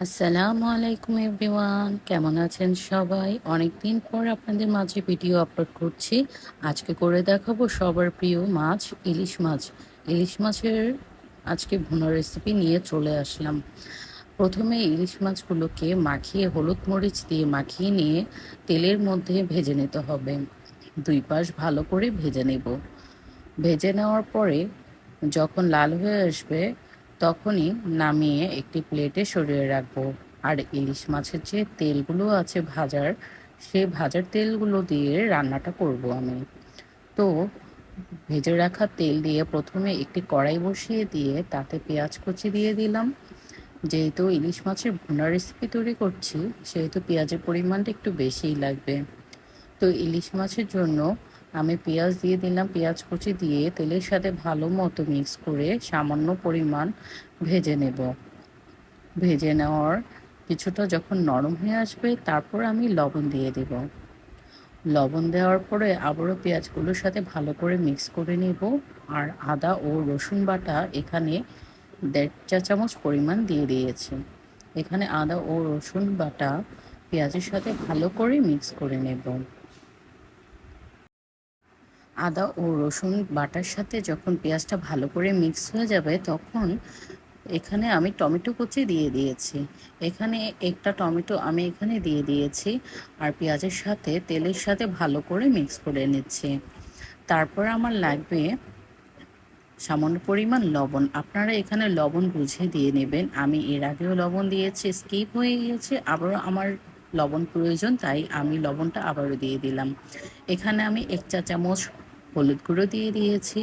আসসালামু আলাইকুম এভরিওয়ান। কেমন আছেন সবাই? অনেক দিন পর আপনাদের মাঝে ভিডিও আপলোড করছি। আজকে করে দেখাবো সবার প্রিয় মাছ, ইলিশ মাছ। ইলিশ মাছের আজকে ভুনা রেসিপি নিয়ে চলে আসলাম। প্রথমে ইলিশ মাছগুলোকে মাখিয়ে, হলুদ মরিচ দিয়ে মাখিয়ে নিয়ে তেলের মধ্যে ভেজে নিতে হবে। দুই পাশ ভালো করে ভেজে নেব। ভেজে নেওয়ার পরে যখন লাল হয়ে আসবে তখনই নামিয়ে একটি প্লেটে সরিয়ে রাখব। আর ইলিশ মাছের যে তেলগুলো আছে ভাজার সেই ভাজার তেলগুলো দিয়ে রান্নাটা করব আমি। তো ভেজে রাখা তেল দিয়ে প্রথমে একটি কড়াই বসিয়ে দিয়ে তাতে পেঁয়াজ কুচি দিয়ে দিলাম। যেহেতু ইলিশ মাছের ভুনা রেসিপি তৈরি করছি, সেহেতু পেঁয়াজের পরিমাণটা একটু বেশিই লাগবে। তো ইলিশ মাছের জন্য আমি পেঁয়াজ দিয়ে দিলাম, পেঁয়াজ কুচি দিয়ে তেলের সাথে ভালো মতো মিক্স করে সামান্য পরিমাণ ভেজে নেব। ভেজে নেওয়ার কিছুটা যখন নরম হয়ে আসবে, তারপর আমি লবণ দিয়ে দেব। লবণ দেওয়ার পরে আবারও পেঁয়াজগুলোর সাথে ভালো করে মিক্স করে নেব আর আদা ও রসুন বাটা এখানে দেড় চা চামচ পরিমাণ দিয়ে দিয়েছি। এখানে আদা ও রসুন বাটা পেঁয়াজের সাথে ভালো করে মিক্স করে নেব। আদা ও রসুন বাটার সাথে যখন পেঁয়াজটা ভালো করে মিক্স হয়ে যাবে, তখন এখানে আমি টমেটো কুচি দিয়ে দিয়েছি। এখানে একটা টমেটো আমি এখানে দিয়ে দিয়েছি আর পেঁয়াজের সাথে, তেলের সাথে ভালো করে মিক্স করে নিচ্ছি। তারপর আমার লাগবে সামান্য পরিমাণ লবণ। আপনারা এখানে লবণ বুঝে দিয়ে নেবেন। আমি এর আগেও লবণ দিয়েছি স্কিপ হয়ে গিয়েছে, আবারও আমার লবণ প্রয়োজন, তাই আমি লবণটা আবারও দিয়ে দিলাম। এখানে আমি এক চা চামচ হলুদ গুঁড়ো দিয়ে দিয়েছি।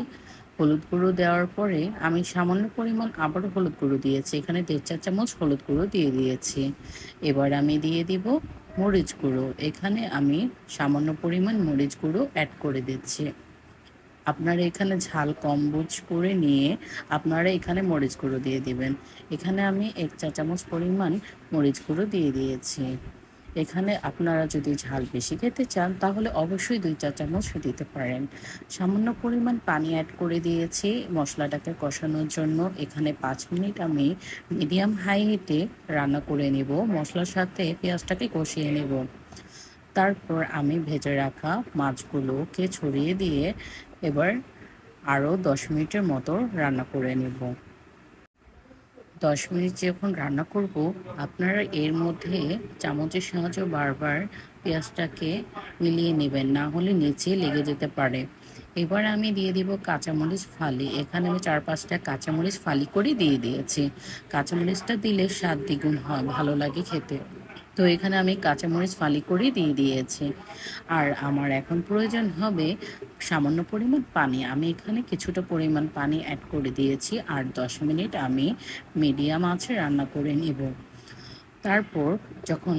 হলুদ গুঁড়ো দেওয়ার পরে আমি সামান্য পরিমাণ আবারও হলুদ গুঁড়ো দিয়েছি। এখানে দেড় চা চামচ হলুদ গুঁড়ো দিয়ে দিয়েছি। এবার আমি দিয়ে দিব মরিচ গুঁড়ো। এখানে আমি সামান্য পরিমাণ মরিচ গুঁড়ো অ্যাড করে দিচ্ছি। আপনারা এখানে ঝাল কম বুঝ করে নিয়ে আপনারা এখানে মরিচ গুঁড়ো দিয়ে দিবেন। এখানে আমি এক চা চামচ পরিমাণ মরিচ গুঁড়ো দিয়ে দিয়েছি। এখানে আপনারা যদি ঝাল বেশি খেতে চান, তাহলে অবশ্যই দুই চা চামচ দিতে পারেন। সামান্য পরিমাণ পানি অ্যাড করে দিয়েছি মশলাটাকে কষানোর জন্য। এখানে পাঁচ মিনিট আমি মিডিয়াম হাই হিটে রান্না করে নেব। মশলার সাথে পেঁয়াজটাকে কষিয়ে নেব। তারপর আমি ভেজে রাখা মাছগুলোকে ছড়িয়ে দিয়ে এবার আরও দশ মিনিটের মতো রান্না করে নেব। দশ মিনিট যখন রান্না করব, আপনারা এর মধ্যে চামচের সাহায্যে বারবার পেঁয়াজটাকে মিলিয়ে নেবেন, না হলে নিচে লেগে যেতে পারে। এবার আমি দিয়ে দিব কাঁচামরিচ ফালি। এখানে আমি চার পাঁচটা কাঁচামরিচ ফালি করে দিয়ে দিয়েছি। কাঁচামরিচটা দিলে স্বাদ দ্বিগুণ হয়, ভালো লাগে খেতে। তো এখানে আমি কাঁচামরিচ ফালি করে দিয়ে দিয়েছি। আর আমার এখন প্রয়োজন হবে সামান্য পরিমাণ পানি। আমি এখানে কিছুটা পরিমাণ পানি অ্যাড করে দিয়েছি। আর দশ মিনিট আমি মিডিয়াম আছে রান্না করে নেব। তারপর যখন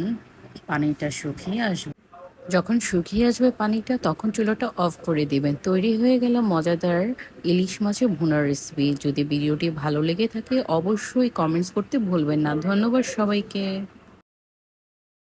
পানিটা শুকিয়ে আসবে, যখন শুকিয়ে আসবে পানিটা, তখন চুলোটা অফ করে দিবেন। তৈরি হয়ে গেল মজাদার ইলিশ মাছের ভুনার রেসিপি যদি ভিডিওটি ভালো লেগে থাকে, অবশ্যই কমেন্টস করতে ভুলবেন না। ধন্যবাদ সবাইকে।